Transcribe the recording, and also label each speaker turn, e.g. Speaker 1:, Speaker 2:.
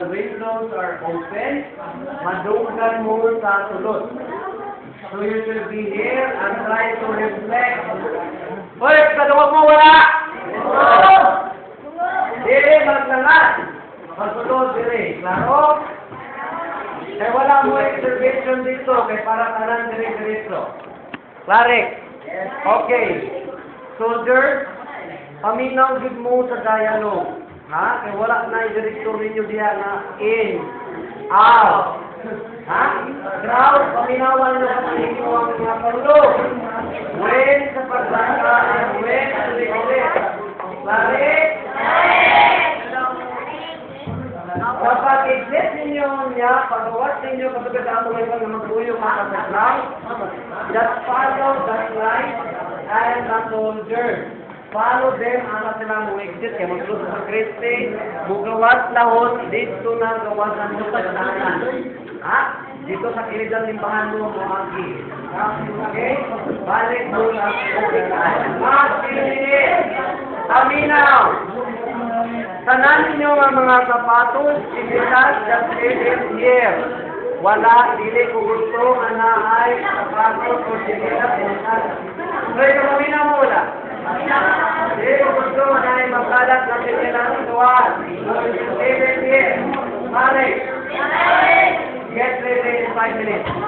Speaker 1: The windows are open. Madunggan mo sa sulod. So you should be here and try to reflect. Hoy, kaduwag mo wala! Dire, maglangat. Masulod dire. Klaro? Kaya wala mo observation dito, kay para tanan dire-diretso. Clarek? Okay. Soldier, paminaw gid mo sa dialogue. Ha? Kaya wala na yung director ninyo diya na in, out. Ha? Crowd, paminawan nyo sa ninyo ang mga paulo. When sa pagsaka when sa likod. Clarek? Kapag exit ninyo niya, pagawas ninyo kapag sa ato ngayon na magbuyo ka sa ground, just follow that line and the soldier. Follow them ana sila mo exit kay magsulod sa Kristi, mugawas lahot dito na gawasan mo sa dalan. Ha? Dito sa kilidan limbahan mo mo agi. Okay? Balik mo sa okay. Mas Aminaw! Tanan ninyo ang mga sapatos, ibitas, just it here. Wala, dili ko gusto nga na ay sapatos o sinilas. Pwede Alex. Alex. Get ready in five minutes.